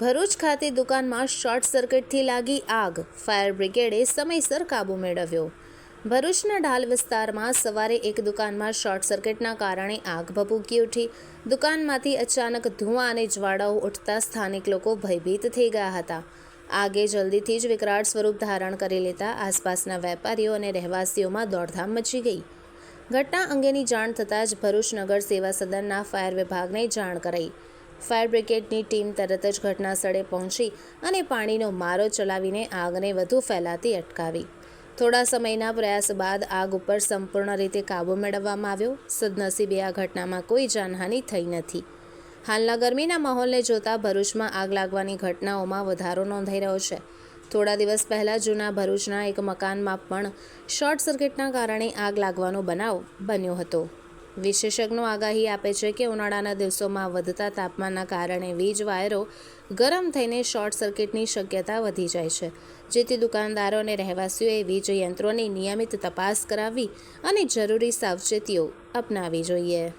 ભરૂચ ખાતે દુકાનમાં શોર્ટ સર્કિટથી લાગી આગ. ફાયર બ્રિગેડે સમયસર કાબૂ મેળવ્યો. ભરૂચના ઢાલ વિસ્તારમાં સવારે એક દુકાનમાં શોર્ટ સર્કિટના કારણે આગ ભભૂકી ઉઠી. દુકાનમાંથી અચાનક ધુઆ અને જ્વાળાઓ ઉઠતા સ્થાનિક લોકો ભયભીત થઈ ગયા હતા. આગે જલ્દીથી જ વિકરાળ સ્વરૂપ ધારણ કરી લેતા આસપાસના વેપારીઓ અને રહેવાસીઓમાં દોડધામ મચી ગઈ. ઘટના અંગેની જાણ થતાં જ ભરૂચ નગર સેવા સદનના ફાયર વિભાગને જાણ કરાઈ. ફાયર બ્રિગેડની ટીમ તરત જ ઘટના સ્થળે પહોંચી અને પાણીનો મારો ચલાવીને આગને વધુ ફેલાતી અટકાવી. થોડા સમયના પ્રયાસ બાદ આગ ઉપર સંપૂર્ણ રીતે કાબૂ મેળવવામાં આવ્યો. સદનસીબે આ ઘટનામાં કોઈ જાનહાનિ થઈ નથી. હાલના ગરમીના માહોલને જોતા ભરૂચમાં આગ લાગવાની ઘટનાઓમાં વધારો નોંધાઈ રહ્યો છે. થોડા દિવસ પહેલાં જૂના ભરૂચના એક મકાનમાં પણ શોર્ટ સર્કિટના કારણે આગ લાગવાનો બનાવ બન્યો હતો. વિશેષજ્ઞો આગાહી આપે છે કે ઉનાળાના દિવસોમાં વધતા તાપમાનના કારણે વીજ વાયરો ગરમ થઈને શોર્ટ સર્કિટની શક્યતા વધી જાય છે. જેથી દુકાનદારો અને રહેવાસીઓએ વીજ યંત્રોની નિયમિત તપાસ કરાવવી અને જરૂરી સાવચેતીઓ અપનાવી જોઈએ.